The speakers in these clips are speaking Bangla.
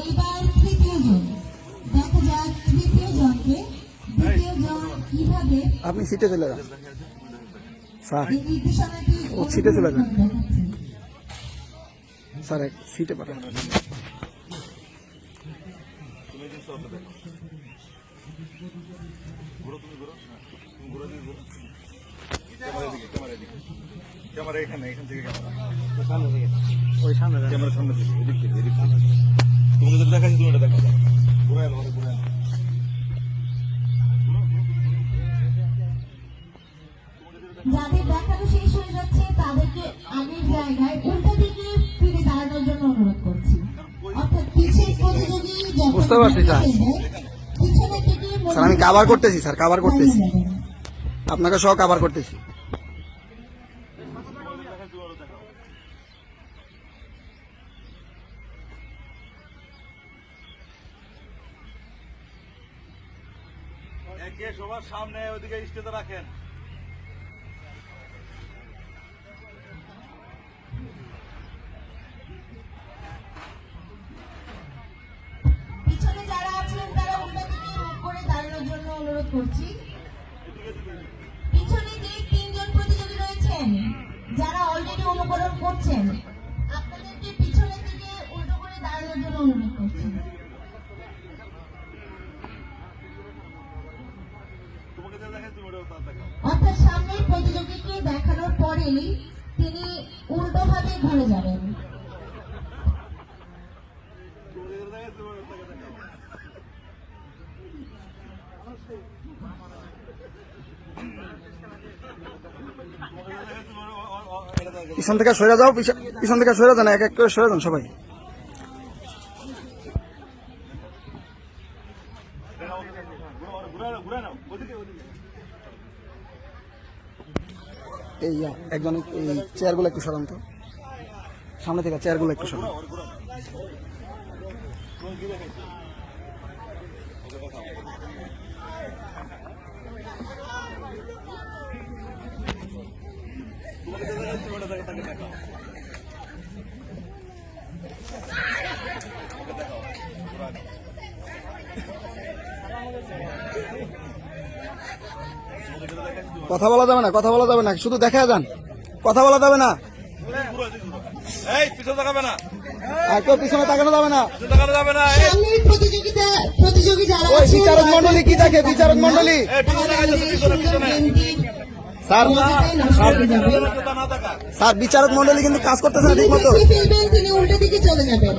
এইবার তৃতীয় জন। দেখা যাক তৃতীয় জনকে দ্বিতীয় জন কীভাবে আপনি সিটে চলে যান। স্যার ও সিটে চলে যান। স্যার এক সিটে পাঠান। ক্যামেরা এখানে এখান থেকে ক্যামেরা ওই সামনে ক্যামেরা সামনে থেকে এদিক থেকে এদিক থেকে। তোমাকে যেটা দেখাচ্ছি তুমি এটা দেখো ঘুরে এলো ঘুরে এলো যাদের দেখানো শেষ হয়ে যাচ্ছে তাদেরকে আগের জায়গায় উল্টো দিকে ফিরে দাঁড়ানোর জন্য অনুরোধ করছি। অর্থাৎ পিছের প্রতিযোগী বুঝতে পারছি, স্যার। স্যার আমি কাভার করতেছি স্যার কাভার করতেছি। আপনাকে সহ কাভার করতেছি। একে সবার সামনে ওইদিকে স্টেজে রাখেন। দিকে অনুরোধ করছি। পিছনে যে তিনজন প্রতিযোগী রয়েছেন, যারা অলরেডি অনুকরণ করছেন, আপনাদেরকে পিছনে থেকে উল্টো করে দাঁড়ানোর জন্য অনুরোধ করছি তোমাকে যেটা দেখাচ্ছি তুমি ওটা তার অর্থাৎ সামনের প্রতিযোগীকে দেখানোর পরেই তিনি উল্টোভাবে ঘুরে যাবেন। পিছন থেকে সরে যাও পিছ- পিছন থেকে সরে যান এক এক করে সরে যান সবাই ঘুরে নাও, ওদিকে, ওদিকে। এই একজন এই চেয়ারগুলো একটু সরান তো। সামনে থেকে চেয়ারগুলো একটু সরান। তোমাকে কথা বলা যাবে না কথা বলা যাবে না শুধু দেখা যান। কথা বলা যাবে না। আর কেউ পিছনে তাকানো যাবে না। ওই বিচারক মন্ডলী কি দেখে? বিচারক মন্ডলী স্যার স্যার বিচারক মন্ডলী কিন্তু কাজ করতেছে না ঠিক মতো পিছিয়ে ফেলবেন তিনি উল্টো দিকে চলে যাবেন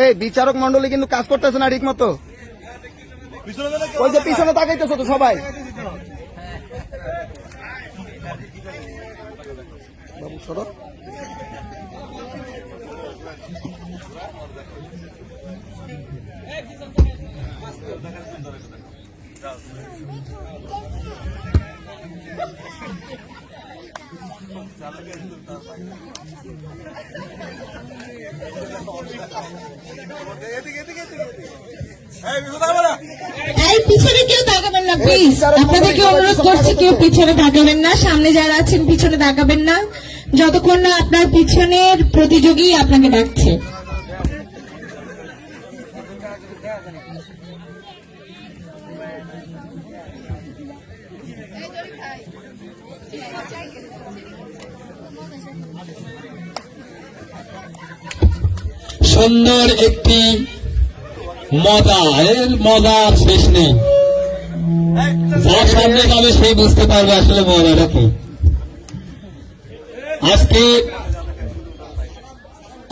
এই বিচারক মন্ডলী কিন্তু কাজ করতেছে না ঠিক মতো ওই যে পিছনে তাকাইতেছো তো সবাই। বাবু সরো। Thank এই পিছনে কেউ তাকাবেন না প্লিজ আপনাদেরকে অনুরোধ করছি, কেউ পিছনে তাকাবেন না, সামনে যারা আছেন, পিছনে তাকাবেন না। যতক্ষণ না আপনার পিছনের প্রতিযোগী আপনাকে ডাকছে। সুন্দর একটি মজা এর মজার শেষ নেই। যার সামনে যাবে সেই বুঝতে পারবে আসলে মজাটা কি। আজকে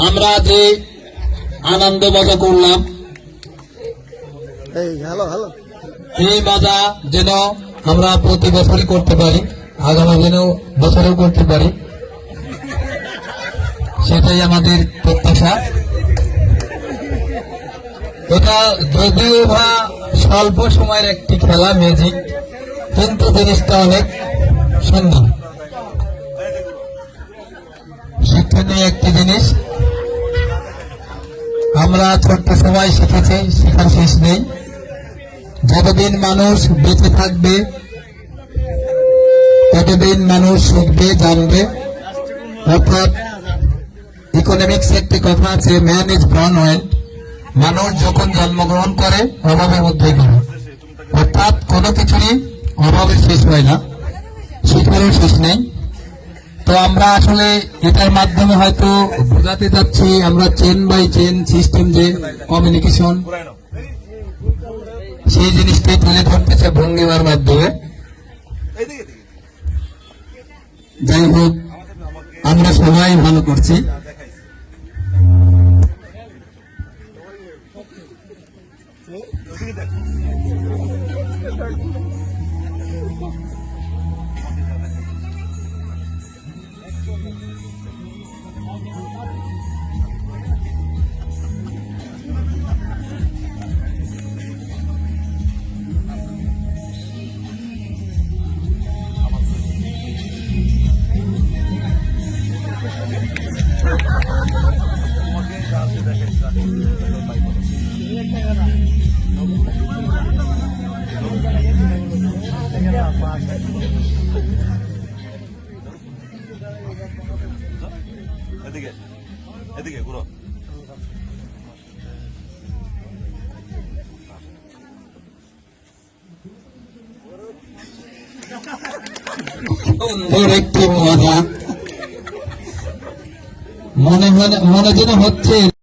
আমরা যে আনন্দ মজা করলাম এই হ্যালো হ্যালো। এই মজা যেন আমরা প্রতি বছরই করতে পারি। আগামী দিনেও বছরেও করতে পারি। সেটাই আমাদের প্রত্যাশা। এটা যদিও বা স্বল্প সময়ের একটি খেলা ম্যাজিক কিন্তু জিনিসটা অনেক সুন্দর। শিক্ষণীয় একটি জিনিস। আমরা ছোট্ট সময় শিখেছি, শেখার শেষ নেই। যতদিন মানুষ বেঁচে থাকবে ততদিন মানুষ শিখবে জানবে। অর্থাৎ ইকোনমিক্স একটি কথা আছে ম্যান ইজ বর্ন ওয়েল মানুষ যখন জন্মগ্রহণ করে অভাবের মধ্যে করে অর্থাৎ কোনো কিছুরই অভাবের শেষ হয় না, সুখেরও শেষ নেই। তো আমরা আসলে এটার মাধ্যমে হয়তো বোঝাতে যাচ্ছি আমরা চেন বাই চেন সিস্টেম যে কমিউনিকেশন সেই জিনিসটাই তুলে ধরতেছে ভঙ্গিমার মাধ্যমে। যাই হোক আমরা সবাই ভালো করছি। এদিকে এদিকে ঘুরো সুন্দর একটি মজা মনে মনে মনে যেন হচ্ছে।